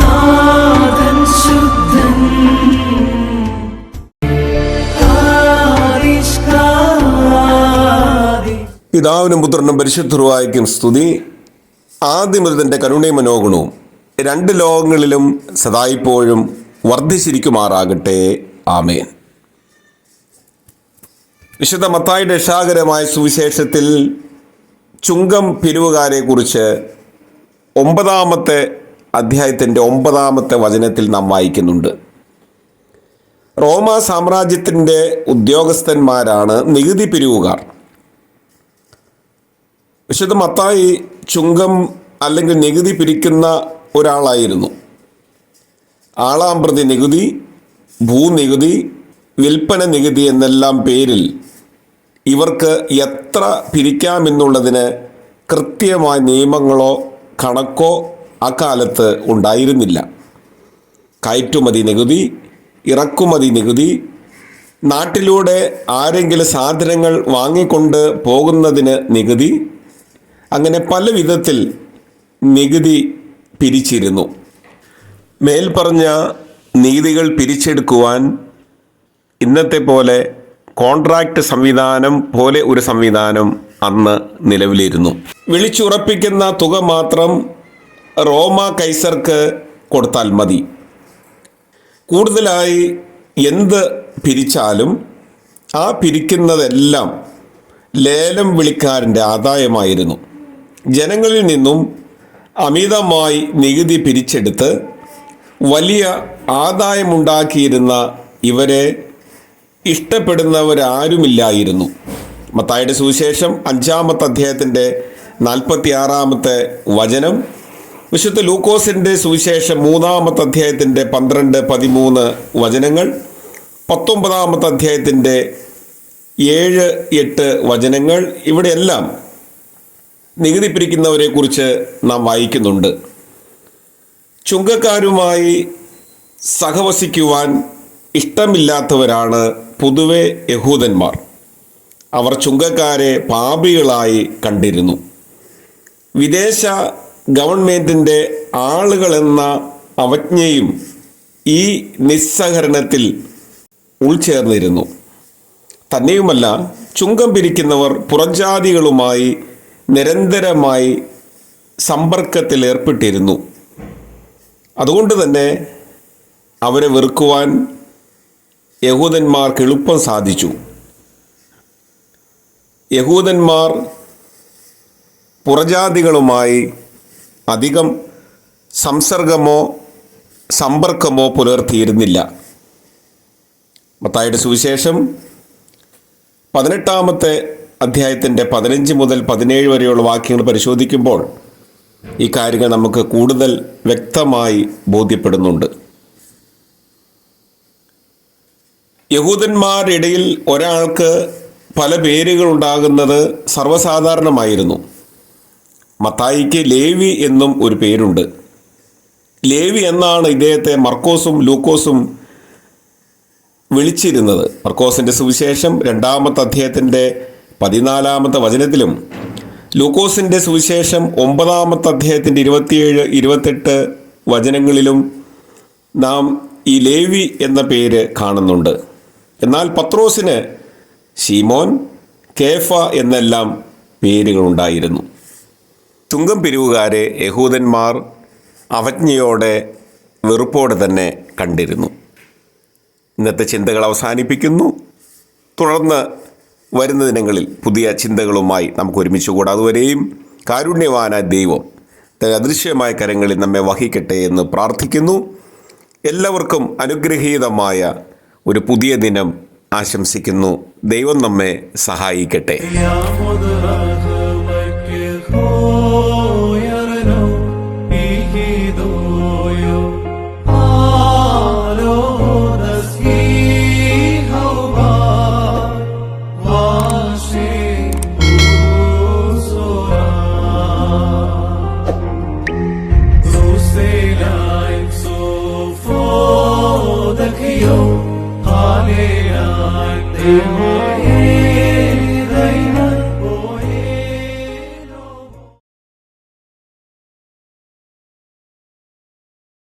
Nathan Shuddan, Arishkadi. പിതാവിനും പുത്രനും പരിശുദ്ധരുവായിരിക്കും സ്തുതി. ആദ്യം മുതൽ തന്റെ കരുണയും മനോഗുണവും രണ്ട് ലോകങ്ങളിലും സദായിപ്പോഴും വർദ്ധിച്ചിരിക്കുമാറാകട്ടെ. ആമേൻ. വിശുദ്ധ മത്തായി രക്ഷാകരമായ സുവിശേഷത്തിൽ ചുങ്കം പിരിവുകാരെ കുറിച്ച് ഒമ്പതാമത്തെ അധ്യായത്തിന്റെ ഒമ്പതാമത്തെ വചനത്തിൽ നാം വായിക്കുന്നുണ്ട്. റോമ സാമ്രാജ്യത്തിന്റെ ഉദ്യോഗസ്ഥന്മാരാണ് നികുതി പിരിവുകാർ. വിശുദ്ധ മത്തായി ചുങ്കം അല്ലെങ്കിൽ നികുതി പിരിക്കുന്ന ഒരാളായിരുന്നു. ആളാം പ്രതി നികുതി ഭൂനികുതി വിൽപ്പന നികുതി എന്നെല്ലാം പേരിൽ ഇവർക്ക് എത്ര പിരിക്കാമെന്നുള്ളതിന് കൃത്യമായ നിയമങ്ങളോ കണക്കോ അക്കാലത്ത് ഉണ്ടായിരുന്നില്ല. കയറ്റുമതി നികുതി ഇറക്കുമതി നികുതി നാട്ടിലൂടെ ആരെങ്കിലും സാധനങ്ങൾ വാങ്ങിക്കൊണ്ട് പോകുന്നതിന് നികുതി അങ്ങനെ പല വിധത്തിൽ നികുതി പിരിച്ചിരുന്നു. മേൽപ്പറഞ്ഞ നീതികൾ പിരിച്ചെടുക്കുവാൻ ഇന്നത്തെ പോലെ കോൺട്രാക്റ്റ് സംവിധാനം പോലെ ഒരു സംവിധാനം അന്ന് നിലവിലിരുന്നു. വിളിച്ചുറപ്പിക്കുന്ന തുക മാത്രം റോമ കൈസർക്ക് കൊടുത്താൽ മതി. കൂടുതലായി എന്ത് പിരിച്ചാലും ആ പിരിക്കുന്നതെല്ലാം ലേലം വിളിക്കാരന്റെ ആദായമായിരുന്നു. ജനങ്ങളിൽ നിന്നും അമിതമായി നികുതി പിരിച്ചെടുത്ത് വലിയ ആദായമുണ്ടാക്കിയിരുന്ന ഇവരെ ഇഷ്ടപ്പെടുന്നവരാരുമില്ലായിരുന്നു മത്തായുടെ സുവിശേഷം അഞ്ചാമത്തെ അധ്യായത്തിന്റെ നാൽപ്പത്തി ആറാമത്തെ വചനം വിശുദ്ധ ലൂക്കോസിന്റെ സുവിശേഷം മൂന്നാമത്തെ അധ്യായത്തിന്റെ പന്ത്രണ്ട് പതിമൂന്ന് വചനങ്ങൾ പത്തൊമ്പതാമത്തെ അധ്യായത്തിന്റെ ഏഴ് എട്ട് വചനങ്ങൾ ഇവിടെയെല്ലാം നികുതി പിരിക്കുന്നവരെ കുറിച്ച് നാം വായിക്കുന്നുണ്ട്. ചുങ്കക്കാരുമായി സഹവസിക്കുവാൻ ഇഷ്ടമില്ലാത്തവരാണ് പൊതുവെ യഹൂദന്മാർ. അവർ ചുങ്കക്കാരെ പാപികളായി കണ്ടിരുന്നു. വിദേശ ഗവൺമെന്റിന്റെ ആളുകളെന്ന അവജ്ഞയും ഈ നിസ്സഹരണത്തിൽ ഉൾച്ചേർന്നിരുന്നു. തന്നെയുമല്ല ചുങ്കം പിരിക്കുന്നവർ പുറജാതികളുമായി നിരന്തരമായി സമ്പർക്കത്തിൽ ഏർപ്പെട്ടിരുന്നു അതുകൊണ്ട് തന്നെ അവരെ വെറുക്കുവാൻ യഹൂദന്മാർക്ക് എളുപ്പം സാധിച്ചു. യഹൂദന്മാർ പുറജാതികളുമായി അധികം സംസർഗമോ സമ്പർക്കമോ പുലർത്തിയിരുന്നില്ല. മത്തായുടെ സുവിശേഷം പതിനെട്ടാമത്തെ അധ്യായത്തിന്റെ പതിനഞ്ച് മുതൽ പതിനേഴ് വരെയുള്ള വാക്യങ്ങൾ പരിശോധിക്കുമ്പോൾ ഈ കാര്യങ്ങൾ നമുക്ക് കൂടുതൽ വ്യക്തമായി ബോധ്യപ്പെടുന്നുണ്ട്. യഹൂദന്മാരുടെ ഇടയിൽ ഒരാൾക്ക് പല പേരുകൾ ഉണ്ടാകുന്നത് സർവസാധാരണമായിരുന്നു. മത്തായിക്ക് ലേവി എന്നും ഒരു പേരുണ്ട്. ലേവി എന്നാണ് ഇദ്ദേഹത്തെ മർക്കോസും ലൂക്കോസും വിളിച്ചിരുന്നത്. മർക്കോസിന്റെ സുവിശേഷം രണ്ടാമത്തെ അധ്യായത്തിന്റെ പതിനാലാമത്തെ വചനത്തിലും ലൂക്കോസിന്റെ സുവിശേഷം ഒമ്പതാമത്തെ അധ്യായത്തിന്റെ ഇരുപത്തിയേഴ് ഇരുപത്തെട്ട് വചനങ്ങളിലും നാം ഈ ലേവി എന്ന പേര് കാണുന്നുണ്ട്. എന്നാൽ പത്രോസിന് ശീമോൻ കേഫ എന്നെല്ലാം പേരുകളുണ്ടായിരുന്നു. ചുങ്കം പിരിവുകാരെ യഹൂദന്മാർ അവജ്ഞയോടെ വെറുപ്പോടെ തന്നെ കണ്ടിരുന്നു. ഇന്നത്തെ ചിന്തകൾ അവസാനിപ്പിക്കുന്നു. തുടർന്ന് വരുന്ന ദിനങ്ങളിൽ പുതിയ ചിന്തകളുമായി നമുക്ക് ഒരുമിച്ച് കൂടാം. അതുവരെയും കാരുണ്യവാന ദൈവം അദൃശ്യമായ കരങ്ങളിൽ നമ്മെ വഹിക്കട്ടെ എന്ന് പ്രാർത്ഥിക്കുന്നു. എല്ലാവർക്കും അനുഗ്രഹീതമായ ഒരു പുതിയ ദിനം ആശംസിക്കുന്നു. ദൈവം നമ്മെ സഹായിക്കട്ടെ. my